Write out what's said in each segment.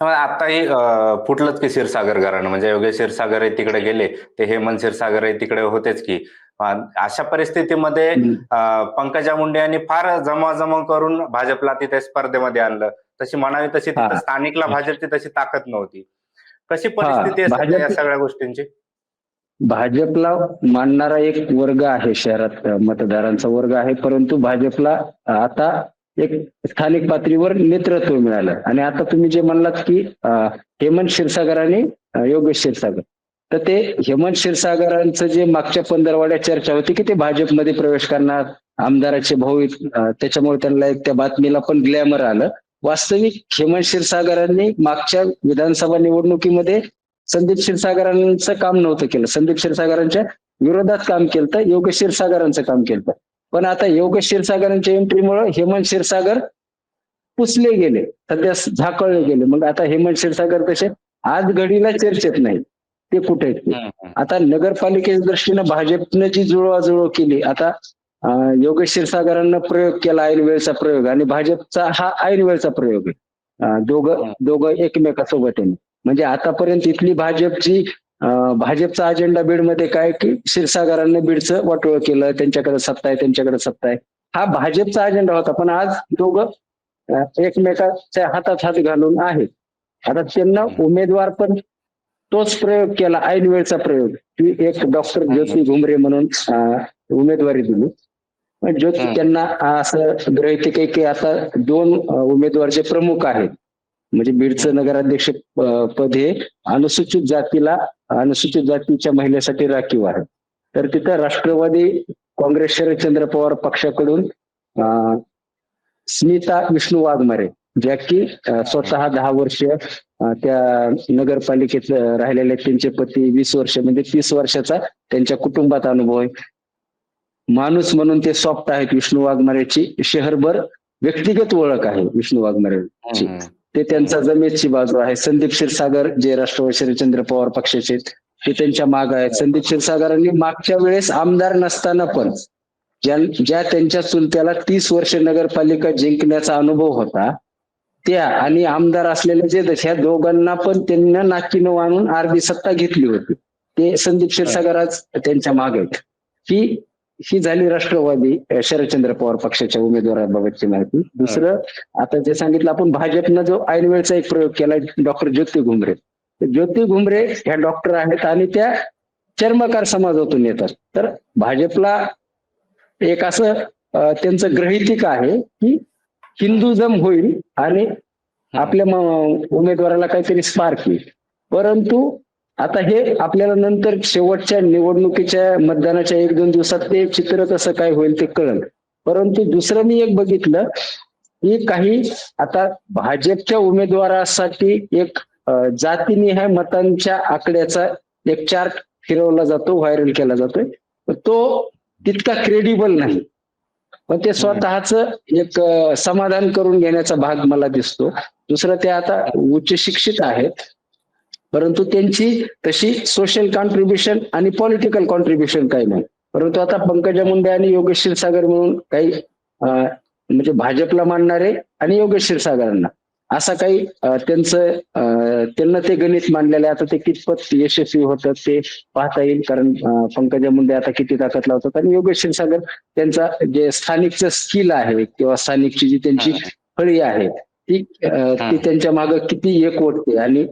आताही फुटलंच की क्षीरसागर घराणं. म्हणजे योगेश क्षीरसागर हे तिकडे गेले ते हेमंत क्षीरसागर हे तिकडे होतेच की. अशा परिस्थितीमध्ये पंकजा मुंडे यांनी फार जमाजमा करून भाजपला तिथे स्पर्धेमध्ये आणलं. तशी म्हणावी तशी तिथं. स्थानिकला भाजपची तशी ताकद नव्हती. कशी परिस्थिती आहे या सगळ्या गोष्टींची? भाजपला मानणारा एक वर्ग आहे शहरात मतदारांचा वर्ग आहे. परंतु भाजपला आता एक स्थानिक पातळीवर नेतृत्व मिळालं. आणि आता तुम्ही जे म्हणलात की हेमंत क्षीरसागर आणि योगेश क्षीरसागर. तर ते हेमंत क्षीरसागरांचं जे मागच्या पंधरवाड्यात चर्चा होती की ते भाजपमध्ये प्रवेश करणार आमदाराचे भाऊ त्याच्यामुळे त्यांना एक त्या बातमीला पण ग्लॅमर आलं. वास्तविक हेमंत क्षीरसागरांनी मागच्या विधानसभा निवडणुकीमध्ये संदीप क्षीरसागरांचं काम नव्हतं केलं. संदीप क्षीरसागरांच्या विरोधात काम केलं तर योगेश क्षीरसागरांचं काम केलं. पण आता योगेश क्षीरसागरांच्या एंट्रीमुळे हेमंत क्षीरसागर पुसले गेले. सध्या झाकळले गेले. मग आता हेमंत क्षीरसागर कसे? आज घडीला चर्चेत नाही ते कुठे. आता नगरपालिकेच्या दृष्टीनं भाजपनं जी जुळवाजुळव केली आता अं, योगेश क्षीरसागरांना प्रयोग केला ऐन वेळचा प्रयोग आणि भाजपचा हा ऐन वेळचा प्रयोग आहे. दोघं. दोघं एकमेकासोबत म्हणजे आतापर्यंत इथली भाजपची भाजपचा अजेंडा बीडमध्ये काय की क्षीरसागरांनी बीडचं वाटोळ केलं त्यांच्याकडे सत्ता आहे त्यांच्याकडे सत्ता आहे. हा भाजपचा अजेंडा होता पण आज दोघं एकमेकाच्या हातात हात घालून आहेत. आता त्यांना उमेदवार पण तोच प्रयोग केला ऐन वेळचा प्रयोग की एक डॉक्टर ज्योती घुमरे म्हणून उमेदवारी दिली. पण ज्योती. त्यांना असं ग्रहित की आता दोन उमेदवार जे प्रमुख आहेत म्हणजे बीडचं नगराध्यक्ष पद हे अनुसूचित जातीला अनुसूचित जातीच्या महिलेसाठी राखीव आहे. तर तिथं राष्ट्रवादी काँग्रेस शरदचंद्र पवार पक्षाकडून स्मिता विष्णू वाघमारे ज्या की स्वतः दहा वर्ष त्या नगरपालिकेत राहिलेल्या राहिलेले त्यांचे पती वीस वर्ष म्हणजे तीस वर्षाचा त्यांच्या कुटुंबात अनुभव आहे. माणूस म्हणून ते सॉफ्ट आहेत विष्णू वाघमारेची. शहरभर व्यक्तिगत ओळख आहे विष्णू वाघमारेची. ते त्यांचा जमेची बाजू आहे. संदीप क्षीरसागर जे राष्ट्रवादी शरदचंद्र पवार पक्षाचे ते त्यांच्या माग आहेत. संदीप क्षीरसागरांनी मागच्या वेळेस आमदार नसताना पण ज्या ज्या त्यांच्या चुलत्याला तीस वर्ष नगरपालिका जिंकण्याचा अनुभव होता त्या आणि आमदार असलेल्या जे ह्या दोघांना पण त्यांना नाकीनं आणून अर्धी सत्ता घेतली होती. ते संदीप क्षीरसागर आज त्यांच्या माग आहेत. ही ही झाली राष्ट्रवादी शरदचंद्र पवार पक्षाच्या उमेदवाराबाबतची माहिती. दुसरं आता जे सांगितलं आपण भाजपनं जो ऐनवेळचा एक प्रयोग केला डॉक्टर ज्योती घुमरे. ज्योती घुमरे ह्या डॉक्टर आहेत आणि त्या चर्मकार समाजातून येतात. तर भाजपला एक असं त्यांचं ग्रहितिक आहे की हिंदुजम होईल आणि आपल्या उमेदवाराला काहीतरी स्पार्क येईल. परंतु आता हे आपल्याला नंतर शेवटच्या निवडणुकीच्या मतदानाच्या एक दोन दिवसात ते चित्र कसं काय होईल ते कळलं. परंतु दुसरं मी एक बघितलं की काही आता भाजपच्या उमेदवारासाठी एक अं, जातीनिहाय मतांच्या आकड्याचा एक चार्ट फिरवला जातो व्हायरल केला जातोय. तो तितका क्रेडिबल नाही. पण ते स्वतःच एक समाधान करून घेण्याचा भाग मला दिसतो. दुसरं ते आता उच्च शिक्षित आहेत. परंतु त्यांची तशी सोशल कॉन्ट्रीब्युशन आणि पॉलिटिकल कॉन्ट्रीब्युशन काही नाही. परंतु आता पंकजा मुंडे आणि योगेश क्षीरसागर म्हणून काही म्हणजे भाजपला मानणारे आणि योगेश क्षीरसागरांना असा काही त्यांचं त्यांना ते गणित मांडलेलं आहे. आता ते कितपत यशस्वी होतं ते पाहता येईल. कारण पंकजा मुंडे आता किती ताकद लावतात आणि योगेश क्षीरसागर त्यांचा जे स्थानिकचं स्किल आहे किंवा स्थानिकची जी त्यांची फळी आहे ती त्यांच्या मागे किती एक ओढते आणि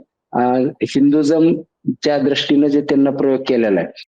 हिंदुझमच्या दृष्टीनं जे त्यांना प्रयोग केलेला आहे.